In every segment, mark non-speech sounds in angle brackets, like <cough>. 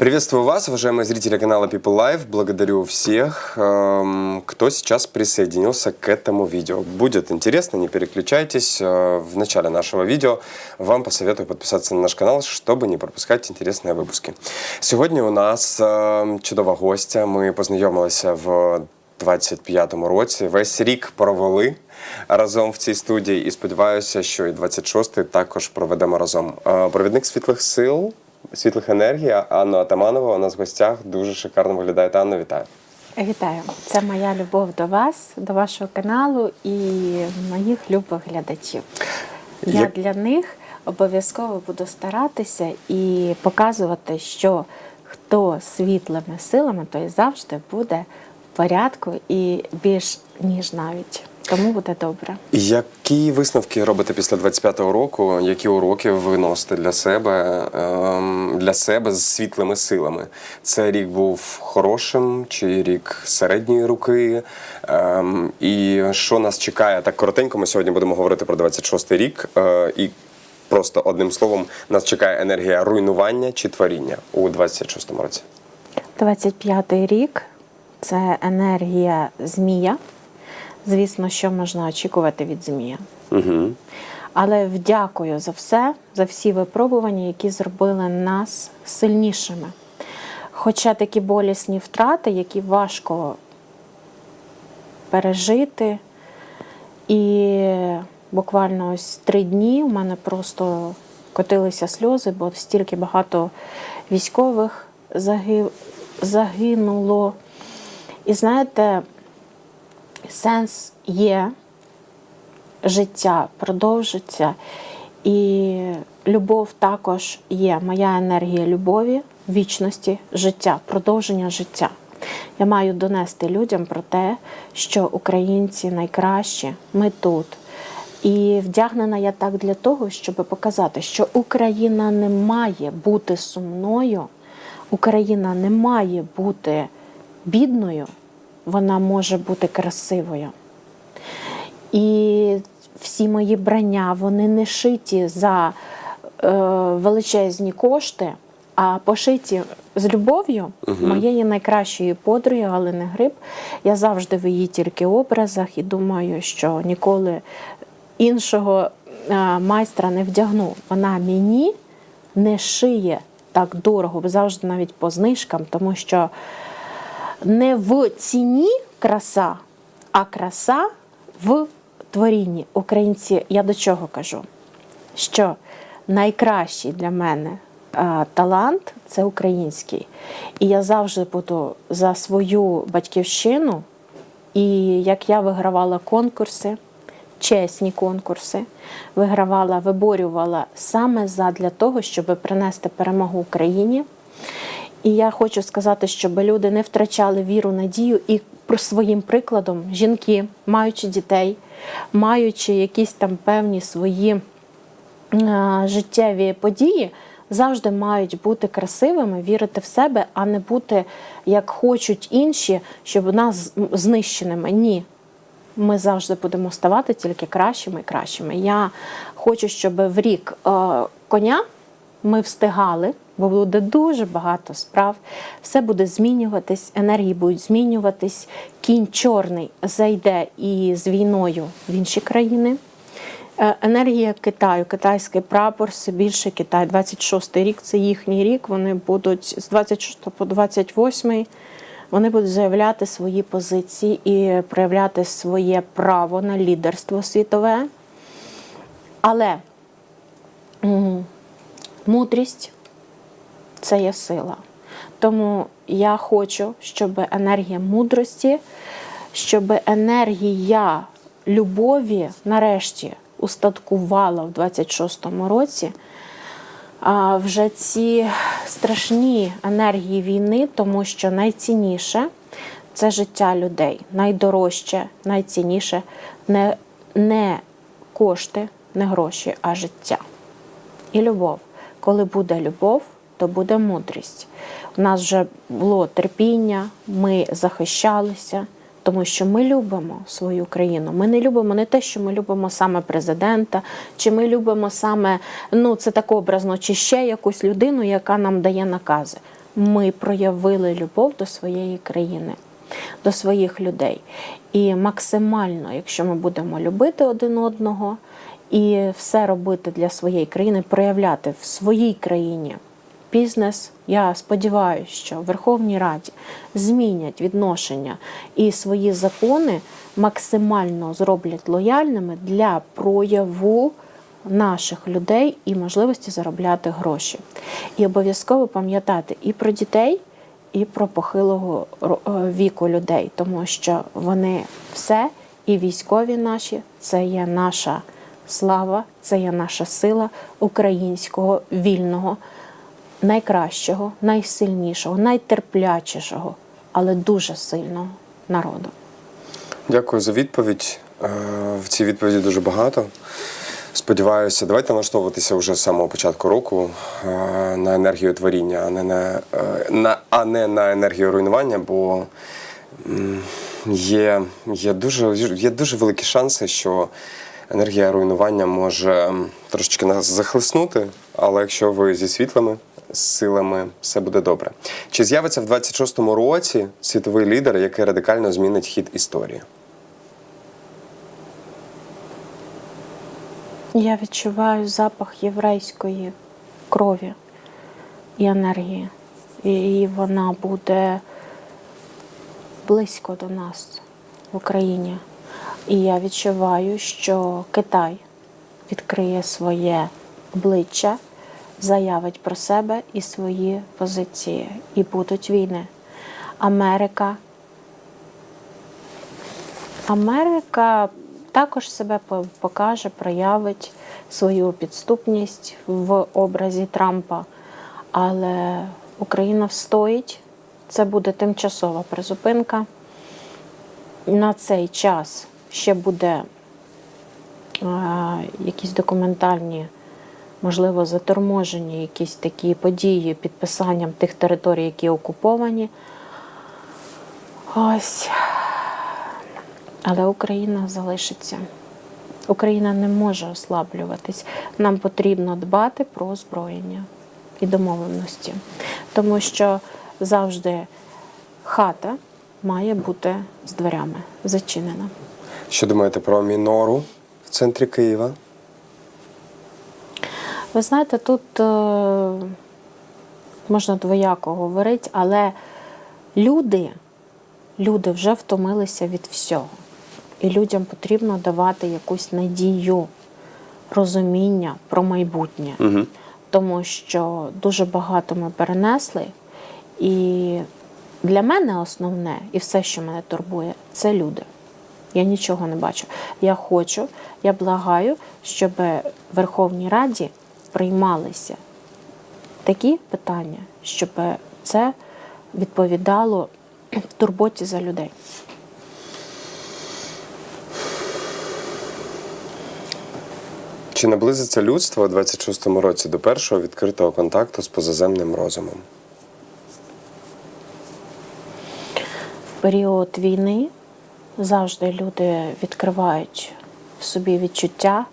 Приветствую вас, уважаемые зрители канала People Life. Благодарю всех, эм, кто сейчас присоединился к этому видео. Будет интересно, не переключайтесь. Э, В начале нашего видео вам посоветую подписаться на наш канал, чтобы не пропускать интересные випуски. Сьогодні у нас е, чудова гостя. Ми познайомилися в 25-му році. Весь рік провели разом в цій студії і сподіваюся, що і 26-й також проведемо разом. Е, Провідник світлих сил, світлих енергій Анна Атаманова у нас в гостях. Дуже шикарно виглядає. Анна, вітаю. Вітаю! Це моя любов до вас, до вашого каналу і моїх любих глядачів. Я Як- для них обов'язково буду старатися і показувати, що хто світлими силами, той завжди буде в порядку і більш ніж навіть. Тому буде добре. Які висновки робите після 25-го року? Які уроки ви виносите для себе ем, для себе з світлими силами? Це рік був хорошим чи рік середньої руки? Ем, І що нас чекає? Так коротенько, ми сьогодні будемо говорити про 26-й рік. Е, І просто одним словом, нас чекає енергія руйнування чи творіння у 26-му році. 25-й рік це енергія змія. Звісно, що можна очікувати від змія. Угу. Але вдякую за все, за всі випробування, які зробили нас сильнішими. Хоча такі болісні втрати, які важко пережити. І буквально ось три дні у мене просто котилися сльози, бо стільки багато військових загинуло. І знаєте, сенс є, життя продовжиться, і любов також є. Моя енергія любові, вічності, життя, продовження життя. Я маю донести людям про те, що українці найкращі, ми тут. І вдягнена я так для того, щоб показати, що Україна не має бути сумною, Україна не має бути бідною, вона може бути красивою. І всі мої брання вони не шиті за е, величезні кошти, а пошиті з любов'ю моєї найкращої подруги Галини Гриб. Я завжди в її тільки образах і думаю, що ніколи іншого е, майстра не вдягну. Вона мені не шиє так дорого, завжди навіть по знижкам, тому що не в ціні краса, а краса в творінні. Українці, я до чого кажу? Що найкращий для мене а, талант це український. І я завжди буду за свою батьківщину. І як я вигравала конкурси, чесні конкурси, вигравала, виборювала саме задля того, щоб принести перемогу Україні. І я хочу сказати, щоб люди не втрачали віру, надію і своїм прикладом жінки, маючи дітей, маючи якісь там певні свої життєві події, завжди мають бути красивими, вірити в себе, а не бути як хочуть інші, щоб нас знищеними. Ні. Ми завжди будемо ставати тільки кращими і кращими. Я хочу, щоб в рік е, коня ми встигали, бо буде дуже багато справ. Все буде змінюватись, енергії будуть змінюватись. Кінь чорний зайде і з війною в інші країни. Е, Енергія Китаю, китайський прапор, все більше Китай. 26-й рік це їхній рік. Вони будуть з 26 по 28 вони будуть заявляти свої позиції і проявляти своє право на лідерство світове. Але мудрість це є сила. Тому я хочу, щоб енергія мудрості, щоб енергія любові нарешті устаткувала в 26-му році а, вже ці страшні енергії війни, тому що найцінніше це життя людей. Найдорожче, найцінніше не, не кошти, не гроші, а життя. І любов. Коли буде любов, то буде мудрість. У нас вже було терпіння, ми захищалися, тому що ми любимо свою країну. Ми не любимо не те, що ми любимо саме президента, чи ми любимо саме, ну це так образно, чи ще якусь людину, яка нам дає накази. ми проявили любов до своєї країни, до своїх людей. І максимально, якщо ми будемо любити один одного і все робити для своєї країни, проявляти в своїй країні бізнес, я сподіваюся, що в Верховній Раді змінять відношення і свої закони максимально зроблять лояльними для прояву наших людей і можливості заробляти гроші. І обов'язково пам'ятати і про дітей, і про похилого е, віку людей, тому що вони все, і військові наші це є наша слава, це є наша сила українського вільного, найкращого, найсильнішого, найтерплячішого, але дуже сильного народу. Дякую за відповідь. Е, В цій відповіді дуже багато. Сподіваюся, давайте налаштовуватися вже з самого початку року е, на енергію творіння, а не е, на, а не на енергію руйнування, бо є, є, дуже, є дуже великі шанси, що енергія руйнування може трошечки нас захлеснути, але якщо ви зі світлими силами, все буде добре. Чи з'явиться в 26-му році світовий лідер, який радикально змінить хід історії? Я відчуваю запах єврейської крові і енергії. І вона буде близько до нас в Україні. І я відчуваю, що Китай відкриє своє обличчя, заявить про себе і свої позиції. І будуть війни. Америка Америка також себе покаже, проявить свою підступність в образі Трампа. Але Україна встоїть. Це буде тимчасова призупинка. На цей час ще буде е, якісь документальні, можливо, заторможені якісь такі події підписанням тих територій, які окуповані. Ось. Але Україна залишиться. Україна не може ослаблюватись. Нам потрібно дбати про озброєння і домовленості, тому що завжди хата має бути з дверями зачинена. Що думаєте про мінору в центрі Києва? Ви знаєте, тут е, можна двояко говорити, але люди, люди вже втомилися від всього. І людям потрібно давати якусь надію, розуміння про майбутнє. Угу. Тому що дуже багато ми перенесли. І для мене основне і все, що мене турбує, це люди. Я нічого не бачу. Я хочу, я благаю, щоб в Верховній Раді приймалися такі питання, щоб це відповідало турботі за людей. Чи наблизиться людство у 26-му році до першого відкритого контакту з позаземним розумом? В період війни завжди люди відкривають в собі відчуття,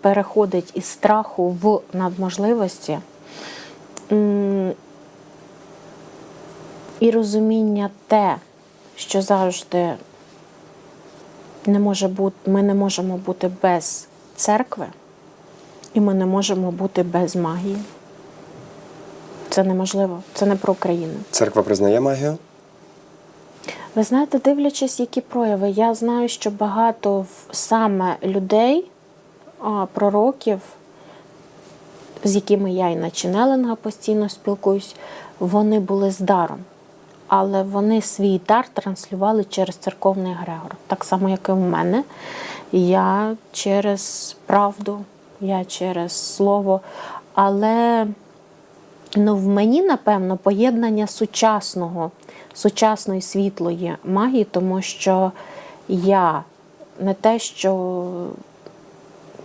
переходить із страху в надможливості. І розуміння те, що завжди не може бути, ми не можемо бути без церкви, і ми не можемо бути без магії. Це неможливо. Це не про Україну. Церква признає магію? Ви знаєте, дивлячись, які прояви, я знаю, що багато саме людей, пророків, з якими я і на Ченеленга постійно спілкуюсь, вони були з даром. Але вони свій дар транслювали через церковний Грегор. Так само, як і в мене. Я через правду, я через слово. Але Ну, в мені, напевно, поєднання сучасного, сучасної світлої магії, тому що я не те, що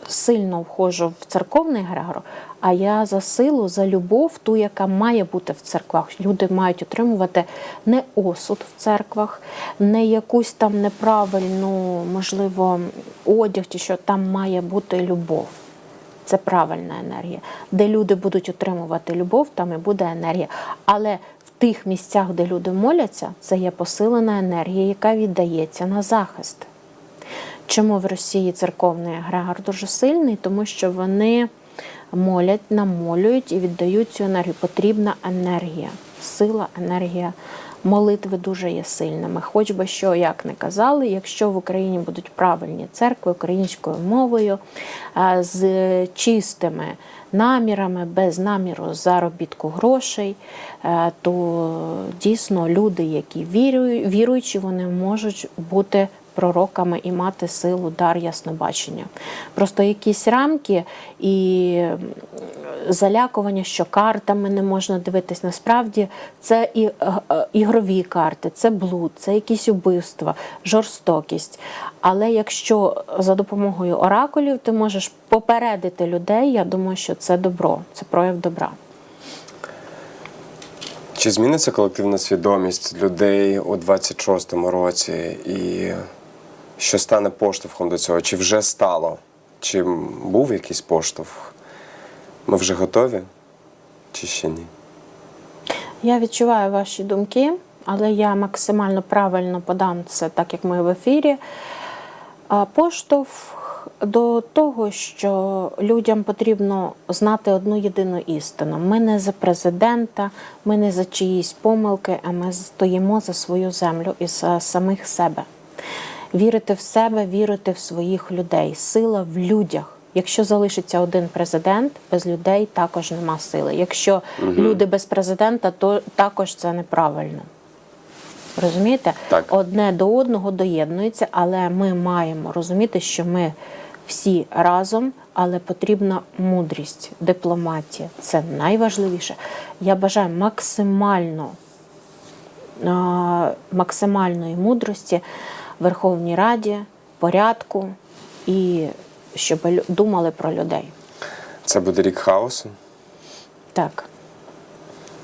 сильно входжу в церковний Грегор, а я за силу, за любов, ту, яка має бути в церквах. Люди мають отримувати не осуд в церквах, не якусь там неправильну, можливо, одяг, чи що там має бути любов. Це правильна енергія. Де люди будуть отримувати любов, там і буде енергія. Але в тих місцях, де люди моляться, це є посилена енергія, яка віддається на захист. Чому в Росії церковний агрегор дуже сильний? Тому що вони молять, намолюють і віддають цю енергію. Потрібна енергія, сила, енергія молитви дуже є сильними. Хоч би що як не казали, якщо в Україні будуть правильні церкви українською мовою, е, з чистими намірами, без наміру заробітку грошей, е, то дійсно люди, які вірую- віруючі, вони можуть бути пророками і мати силу дар яснобачення. Просто якісь рамки і залякування, що картами не можна дивитись. Насправді це і е, е, ігрові карти, це блуд, це якісь убивства, жорстокість. Але якщо за допомогою оракулів ти можеш попередити людей, я думаю, що це добро, це прояв добра. Чи зміниться колективна свідомість людей у 26-му році і що стане поштовхом до цього? Чи вже стало? Чи був якийсь поштовх? Ми вже готові? Чи ще ні? Я відчуваю ваші думки, але я максимально правильно подам це, так як ми в ефірі. Поштовх до того, що людям потрібно знати одну єдину істину. Ми не за президента, ми не за чиїсь помилки, а ми стоїмо за свою землю і за самих себе. Вірити в себе, вірити в своїх людей. Сила в людях. Якщо залишиться один президент, без людей також нема сили. Якщо люди без президента, то також це неправильно. Розумієте? Так. Одне до одного доєднується, але ми маємо розуміти, що ми всі разом, але потрібна мудрість, дипломатія. Це найважливіше. Я бажаю максимально максимальної мудрості Верховній Раді, порядку і щоб думали про людей. Це буде рік хаосу, Так.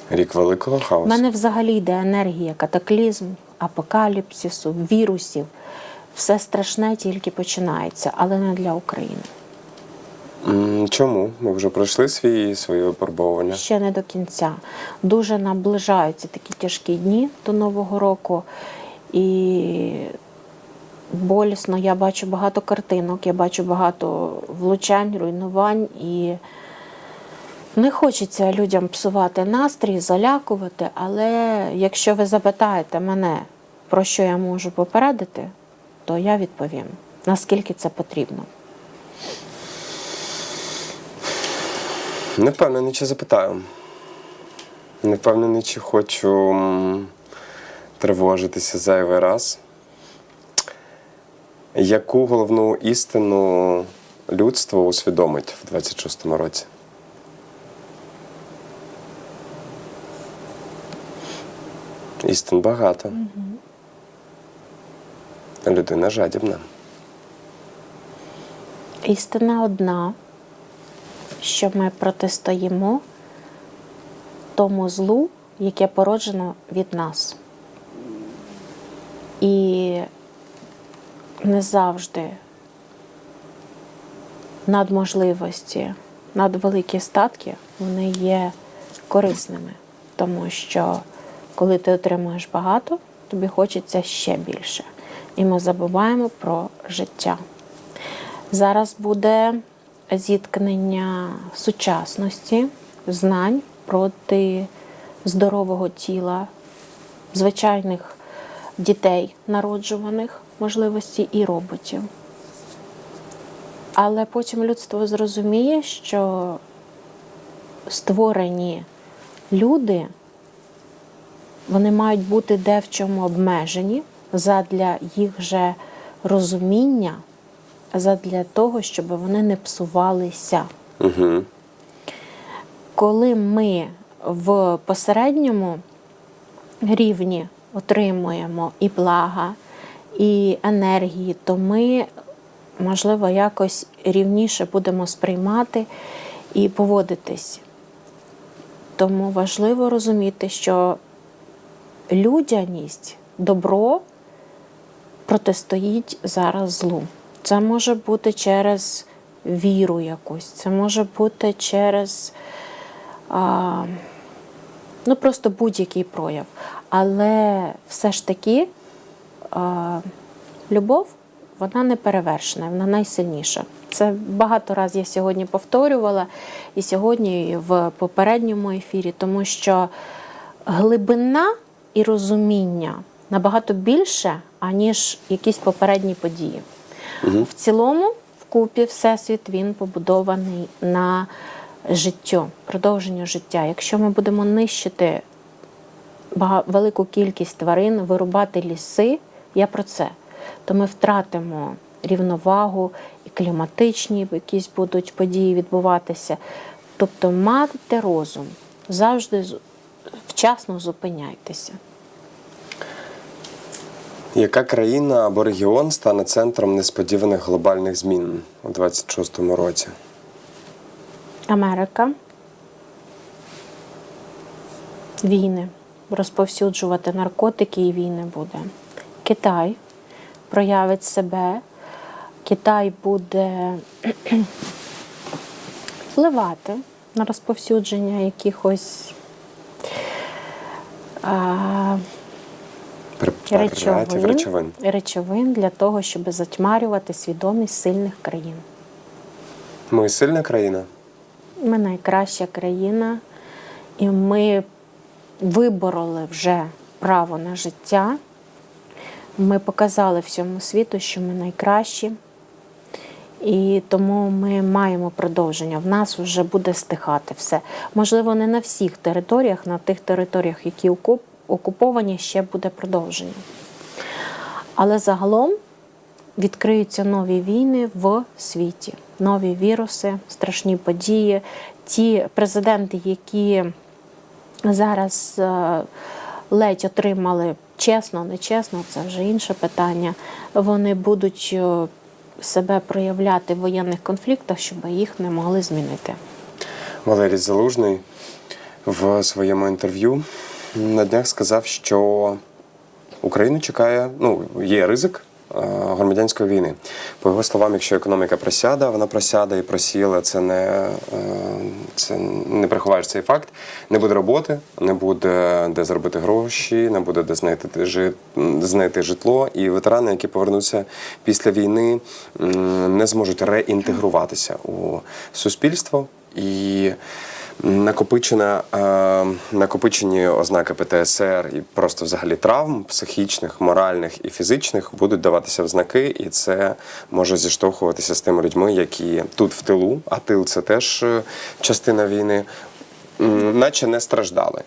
рік великого хаосу. У мене взагалі йде енергія катаклізм, апокаліпсису, вірусів. Все страшне тільки починається, але не для України. Чому? Ми вже пройшли свої свої випробовування. Ще не до кінця. Дуже наближаються такі тяжкі дні до Нового року. І болісно я бачу багато картинок, я бачу багато влучань, руйнувань і. Не хочеться людям псувати настрій, залякувати, але якщо ви запитаєте мене, про що я можу попередити, то я відповім, наскільки це потрібно. Не впевнений, чи запитаю. Не впевнений, чи хочу тривожитися зайвий раз. Яку головну істину людство усвідомить в 26-му році? Істин багато. Людина жадібна. Істина одна, що ми протистоїмо тому злу, яке породжено від нас. І не завжди надможливості, надвеликі статки вони є корисними, тому що коли ти отримуєш багато, тобі хочеться ще більше. І ми забуваємо про життя. Зараз буде зіткнення сучасності, знань проти здорового тіла, звичайних дітей народжуваних можливостей і роботів. Але потім людство зрозуміє, що створені люди вони мають бути де в чому обмежені задля їх же розуміння, задля того, щоб вони не псувалися. Угу. Коли ми в посередньому рівні отримуємо і блага, і енергії, то ми, можливо, якось рівніше будемо сприймати і поводитись. Тому важливо розуміти, що людяність, добро протистоїть зараз злу. Це може бути через віру якусь, це може бути через а, ну, просто будь-який прояв. Але все ж таки любов вона не перевершена, вона найсильніша. Це багато разів я сьогодні повторювала, і сьогодні і в попередньому ефірі, тому що глибина і розуміння набагато більше, аніж якісь попередні події. В цілому, вкупі, всесвіт він побудований на життю, продовженню життя. Якщо ми будемо нищити велику кількість тварин, вирубати ліси, я про це, то ми втратимо рівновагу і кліматичні якісь будуть події відбуватися. Тобто майте розум, завжди вчасно зупиняйтеся. Яка країна або регіон стане центром несподіваних глобальних змін у 26-му році? Америка. Війни. Розповсюджувати наркотики і війни буде. Китай проявить себе. Китай буде впливати на розповсюдження якихось а, Препаратів, речовин. речовин для того, щоб затьмарювати свідомість сильних країн. Ми сильна країна. Ми найкраща країна, і ми вибороли вже право на життя. Ми показали всьому світу, що ми найкращі. І тому ми маємо продовження. В нас вже буде стихати все. Можливо, не на всіх територіях, на тих територіях, які окуповані, ще буде продовження. Але загалом відкриються нові війни в світі, нові віруси, страшні події. Ті президенти, які зараз е, ледь отримали чесно, нечесно, це вже інше питання. Вони будуть е, себе проявляти в воєнних конфліктах, щоб їх не могли змінити. Валерій Залужний в своєму інтерв'ю на днях сказав, що Україну чекає, ну, є ризик громадянської війни. По його словам, якщо економіка просяде, вона просяде і просіла, це не, е, це не приховаєш цей факт. Не буде роботи, не буде де заробити гроші, не буде де знайти, жи- знайти житло. І ветерани, які повернуться після війни, не зможуть реінтегруватися у суспільство. І накопичена, е, накопичені ознаки ПТСР і просто взагалі травм психічних, моральних і фізичних будуть даватися в знаки, і це може зіштовхуватися з тими людьми, які тут в тилу, а тил це теж е, частина війни, наче не страждали.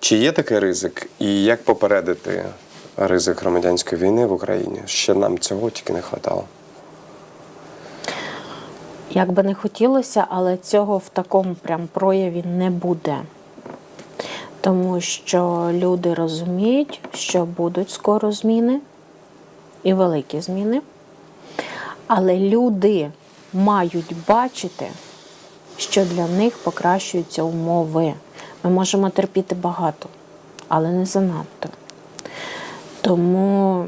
Чи є такий ризик, і як попередити ризик громадянської війни в Україні? Ще нам цього тільки не вистачало. Як би не хотілося, але цього в такому прям прояві не буде. Тому що люди розуміють, що будуть скоро зміни і великі зміни. Але люди мають бачити, що для них покращуються умови. Ми можемо терпіти багато, але не занадто. Тому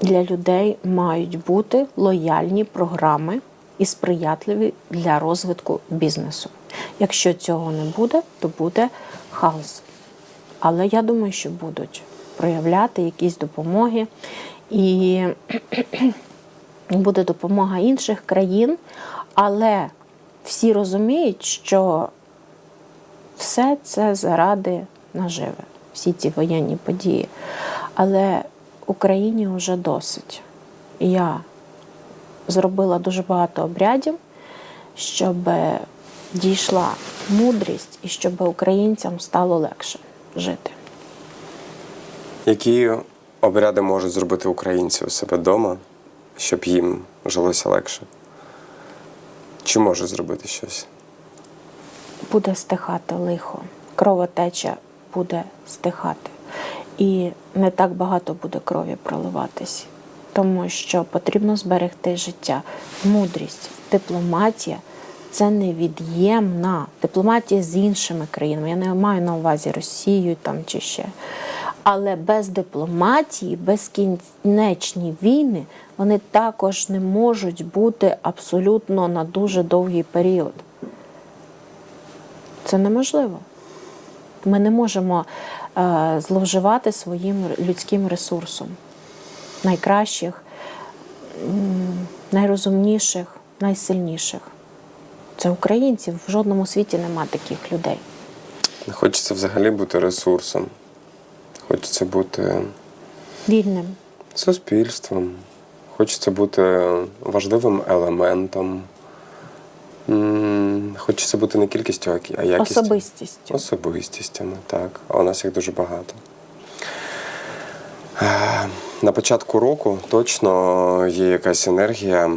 для людей мають бути лояльні програми і сприятливі для розвитку бізнесу. Якщо цього не буде, то буде хаос. Але я думаю, що будуть проявляти якісь допомоги, і <clears throat> буде допомога інших країн, але всі розуміють, що все це заради наживи, всі ці воєнні події. Але Україні вже досить. Я зробила дуже багато обрядів, щоб дійшла мудрість і щоб українцям стало легше жити. Які обряди можуть зробити українці у себе вдома, щоб їм жилося легше? Чи можуть зробити щось? Буде стихати лихо, кровотеча буде стихати. І не так багато буде крові проливатись, тому що потрібно зберегти життя. Мудрість, дипломатія це невід'ємна. Дипломатія з іншими країнами. Я не маю на увазі Росію там чи ще. Але без дипломатії, безкінечні війни, вони також не можуть бути абсолютно на дуже довгий період. Це неможливо. Ми не можемо е, зловживати своїм людським ресурсом. Найкращих, найрозумніших, найсильніших. Це українців. В жодному світі нема таких людей. Хочеться взагалі бути ресурсом. Хочеться бути Вільним. суспільством, хочеться бути важливим елементом. Хочеться бути не кількістю, а якістю. Особистістю. Особистістями, так. А у нас їх дуже багато. На початку року точно є якась енергія,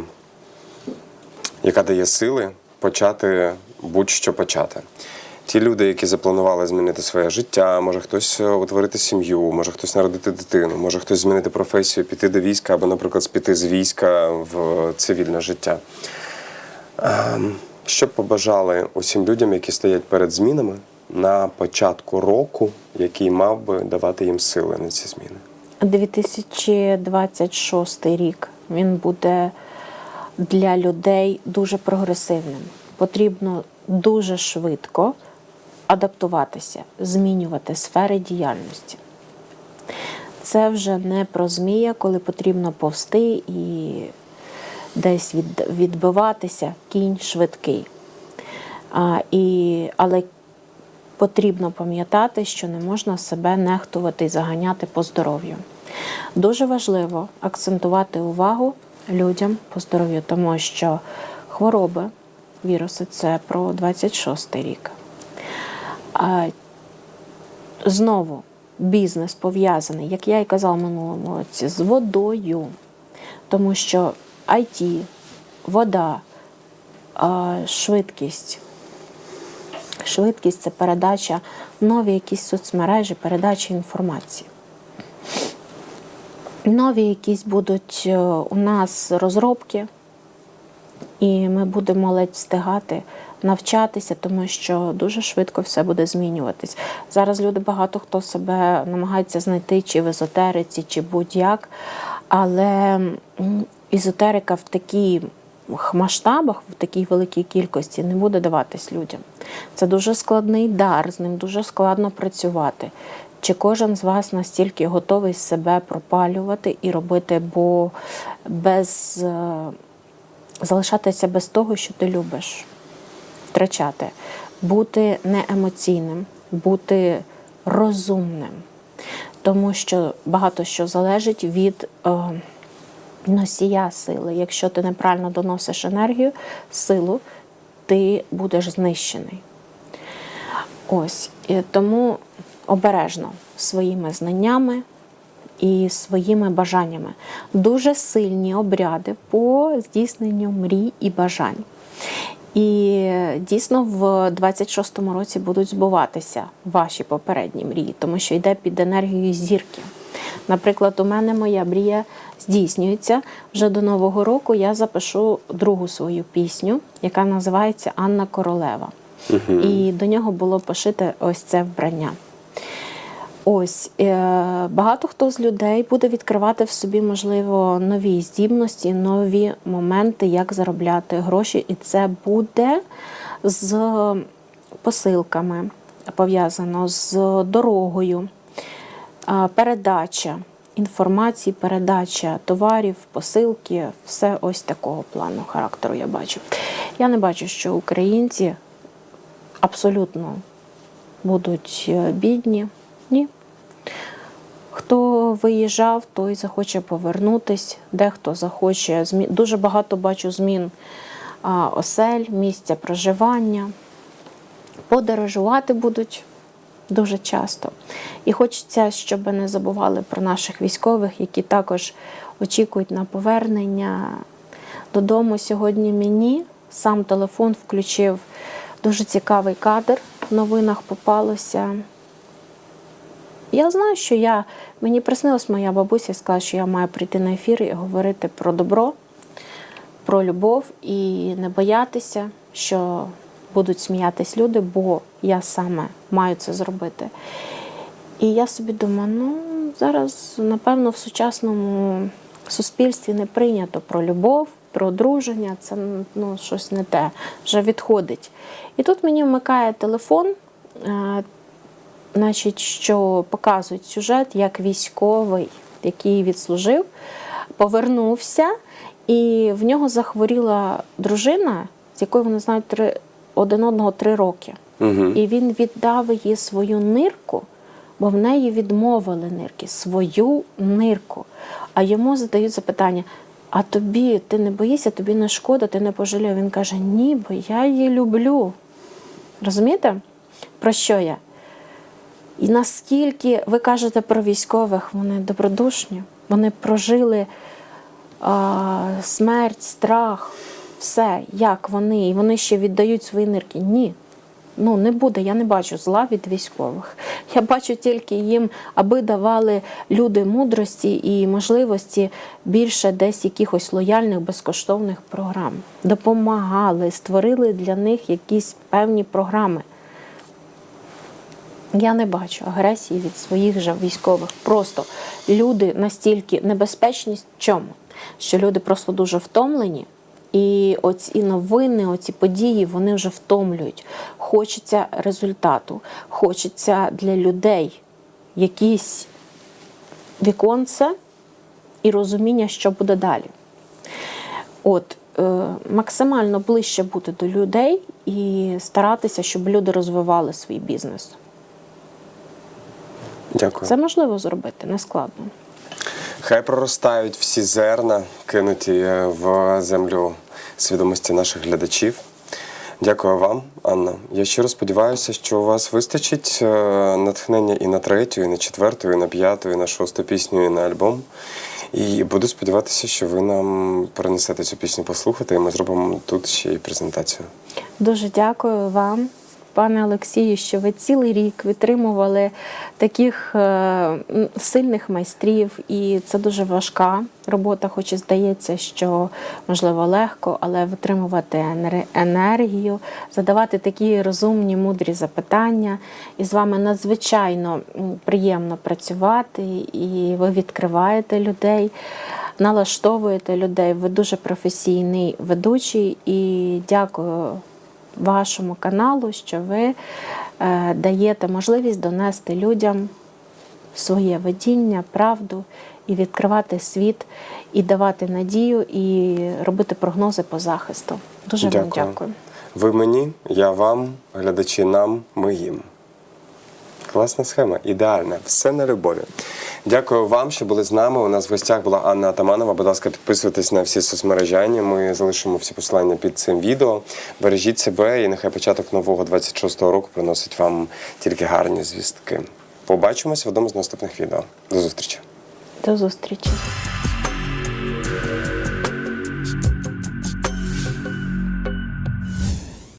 яка дає сили почати будь-що почати. Ті люди, які запланували змінити своє життя, може хтось е, утворити сім'ю, може хтось народити дитину, може хтось змінити професію, піти до війська або, наприклад, піти з війська в цивільне життя. Ем, Що б побажали усім людям, які стоять перед змінами на початку року, який мав би давати їм сили на ці зміни? 2026 рік він буде для людей дуже прогресивним. Потрібно дуже швидко адаптуватися, змінювати сфери діяльності. Це вже не про змія, коли потрібно повсти і десь відбиватися, кінь швидкий. А, і, але потрібно пам'ятати, що не можна себе нехтувати і заганяти по здоров'ю. Дуже важливо акцентувати увагу людям по здоров'ю, тому що хвороби, віруси це про 26 рік. А, знову бізнес пов'язаний, як я і казала минулому році, з водою, тому що IT, вода, швидкість. Швидкість це передача нові якісь соцмережі, передача інформації. Нові якісь будуть е, у нас розробки, і ми будемо ледь встигати навчатися, тому що дуже швидко все буде змінюватись. Зараз люди багато хто себе намагається знайти чи в езотериці, чи будь-як, але езотерика в такій масштабах, в такій великій кількості не буде даватись людям. Це дуже складний дар, з ним дуже складно працювати. Чи кожен з вас настільки готовий себе пропалювати і робити, бо без е, залишатися без того, що ти любиш, втрачати, бути неемоційним, бути розумним, тому що багато що залежить від е, носія сили. Якщо ти неправильно доносиш енергію, силу, ти будеш знищений. Ось і тому обережно своїми знаннями і своїми бажаннями. Дуже сильні обряди по здійсненню мрій і бажань. І дійсно в 26-му році будуть збуватися ваші попередні мрії, тому що йде під енергією зірки. Наприклад, у мене моя мрія здійснюється вже до Нового року. Я запишу другу свою пісню, яка називається Анна Королева. І до нього було пошите ось це вбрання. Ось е, багато хто з людей буде відкривати в собі, можливо, нові здібності, нові моменти, як заробляти гроші, і це буде з посилками пов'язано з дорогою, передача інформації, передача товарів, посилки, все ось такого плану характеру я бачу. Я не бачу, що українці абсолютно будуть е, бідні. Ні. Хто виїжджав, той захоче повернутись, дехто захоче. Дуже багато бачу змін осель, місця проживання. Подорожувати будуть дуже часто. І хочеться, щоб не забували про наших військових, які також очікують на повернення додому. Сьогодні мені сам телефон включив дуже цікавий кадр. В новинах попалося. Я знаю, що я мені приснилась моя бабуся і сказала, що я маю прийти на ефір і говорити про добро, про любов і не боятися, що будуть сміятись люди, бо я саме маю це зробити. І я собі думаю, ну зараз, напевно, в сучасному суспільстві не прийнято про любов, про одруження, це ну, щось не те, вже відходить. І тут мені вмикає телефон, е, значить, що показують сюжет, як військовий, який відслужив, повернувся, і в нього захворіла дружина, з якою вони знають один одного три роки. Угу. І він віддав їй свою нирку, бо в неї відмовили нирки, свою нирку. А йому задають запитання: а тобі ти не боїшся, тобі не шкода, ти не пожалів. Він каже: Ні, бо я її люблю. Розумієте, про що я? І наскільки ви кажете про військових, вони добродушні, вони прожили а, смерть, страх, все, як вони, і вони ще віддають свої нирки. Ні. Ну, не буде, я не бачу зла від військових. <laughs> Я бачу тільки їм, аби давали люди мудрості і можливості більше десь якихось лояльних безкоштовних програм. Допомагали, створили для них якісь певні програми. Я не бачу агресії від своїх же військових. Просто люди настільки небезпечні чому? Що люди просто дуже втомлені, і оці новини, оці події вони вже втомлюють. Хочеться результату, хочеться для людей якісь віконце і розуміння, що буде далі. От е, максимально ближче бути до людей і старатися, щоб люди розвивали свій бізнес. Дякую. Це можливо зробити, не складно. Хай проростають всі зерна, кинуті е, в землю свідомості наших глядачів. Дякую вам, Анна. Я щиро сподіваюся, що у вас вистачить е, натхнення і на третю, і на четверту, і на п'яту, і на шосту пісню, і на альбом. І буду сподіватися, що ви нам перенесете цю пісню послухати, і ми зробимо тут ще й презентацію. Дуже дякую вам, пане Олексію, що ви цілий рік витримували таких е, сильних майстрів, і це дуже важка робота, хоч і здається, що можливо легко, але витримувати енергію, задавати такі розумні, мудрі запитання. І з вами надзвичайно приємно працювати, і ви відкриваєте людей. Налаштовуєте людей, ви дуже професійний ведучий і дякую вашому каналу, що ви е, даєте можливість донести людям своє видіння, правду і відкривати світ, і давати надію, і робити прогнози по захисту. Дуже вам дякую. Ви мені, я вам, глядачі нам, ми їм. Класна схема, ідеальна, все на любові. Дякую вам, що були з нами. У нас в гостях була Анна Атаманова. Будь ласка, підписуйтесь на всі соцмережі. Ані. Ми залишимо всі посилання під цим відео. Бережіть себе і нехай початок нового 26-го року приносить вам тільки гарні звістки. Побачимось в одному з наступних відео. До зустрічі! До зустрічі.